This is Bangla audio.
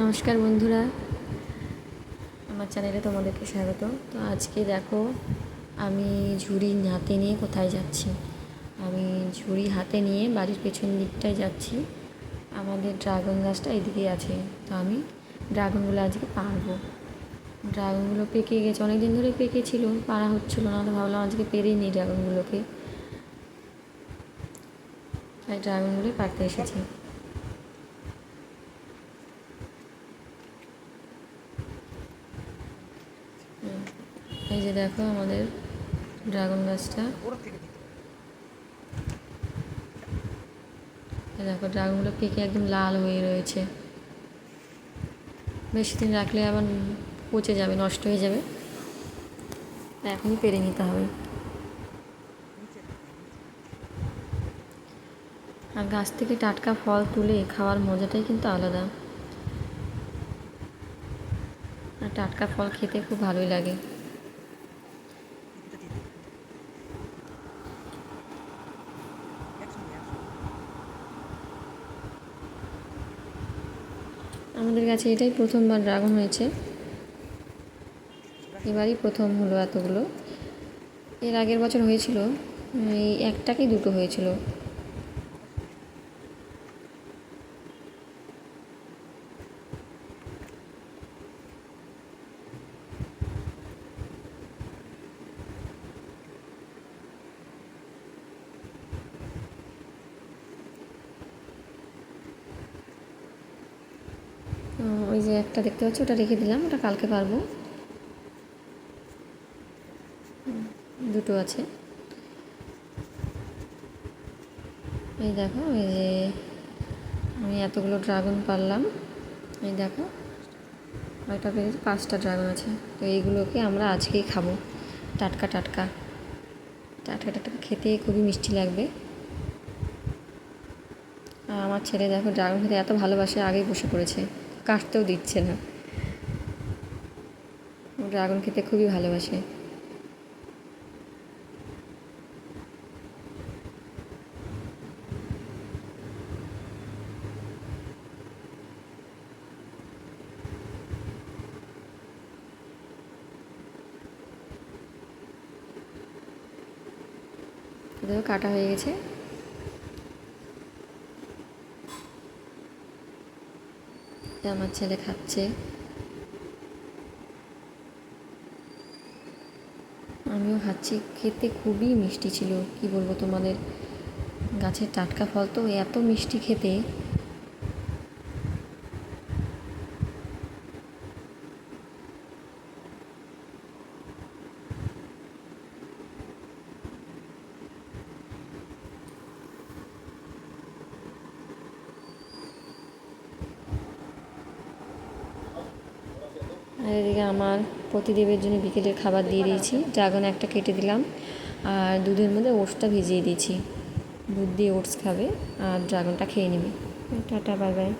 নমস্কার বন্ধুরা। আমার চ্যানেলে তোমাদেরকে স্বাগত। তো আজকে দেখো, আমি ঝুড়ি হাতে নিয়ে কোথায় যাচ্ছি। আমি ঝুড়ি হাতে নিয়ে বাড়ির পেছন দিকটায় যাচ্ছি। আমাদের ড্রাগন গাছটা এদিকেই আছে। তো আমি ড্রাগনগুলো আজকে পারব ড্রাগনগুলো পেকে গেছে অনেক দিন ধরে পেকে ছিল পারা হচ্ছিল না, তো ভাবলাম আজকে পেরেই নিই ড্রাগনগুলোকে। তাই ড্রাগনগুলোই পারতে এসেছি। এই যে দেখো আমাদের ড্রাগন গাছটা। দেখো ড্রাগনগুলো পেকে একদম লাল হয়ে রয়েছে। বেশি দিন রাখলে আবার পচে যাবে, নষ্ট হয়ে যাবে। এখনই পেরে নিতে হবে। আর গাছ থেকে টাটকা ফল তুলে খাওয়ার মজাটাই কিন্তু আলাদা। আর টাটকা ফল খেতে খুব ভালোই লাগে। আমাদের কাছে এটাই প্রথমবার ড্রাগন হয়েছে। এবারই প্রথম হলো এতগুলো। এর আগের বছর হয়েছিল, এই একটাকেই দুটো হয়েছিল। ওই যে একটা দেখতে পাচ্ছি, ওটা রেখে দিলাম, ওটা কালকে পারব। দুটো আছে। এই দেখো ওই যে আমি এতগুলো ড্রাগন পারলাম। এই দেখো ওইটা পেরেছি পাঁচটা ড্রাগন আছে। তো এইগুলোকে আমরা আজকেই খাব। টাটকা টাটকা। টাটকা টাটকা খেতে খুবই মিষ্টি লাগবে। আমার ছেলে দেখো, ড্রাগন খেতে এত ভালোবাসে, আগেই বসে পড়েছে। কাটতেও দিচ্ছে না। ড্রাগন খেতে খুবই ভালোবাসে। কাটা হয়ে গেছে। আমার ছেলে খাচ্ছে। আমিও খাচ্ছি। খেতে খুবই মিষ্টি ছিল। কি বলব তোমাদের? গাছের টাটকা ফল তো এত মিষ্টি খেতে। আর এদিকে আমার প্রতিদেবের জন্য বিকেলের খাবার দিয়ে দিয়েছি। ড্রাগন একটা কেটে দিলাম। আর দুধের মধ্যে ওটসটা ভিজিয়ে দিয়েছি। দুধ দিয়ে ওটস খাবে। আর ড্রাগনটা খেয়ে নেবে। Tata bye bye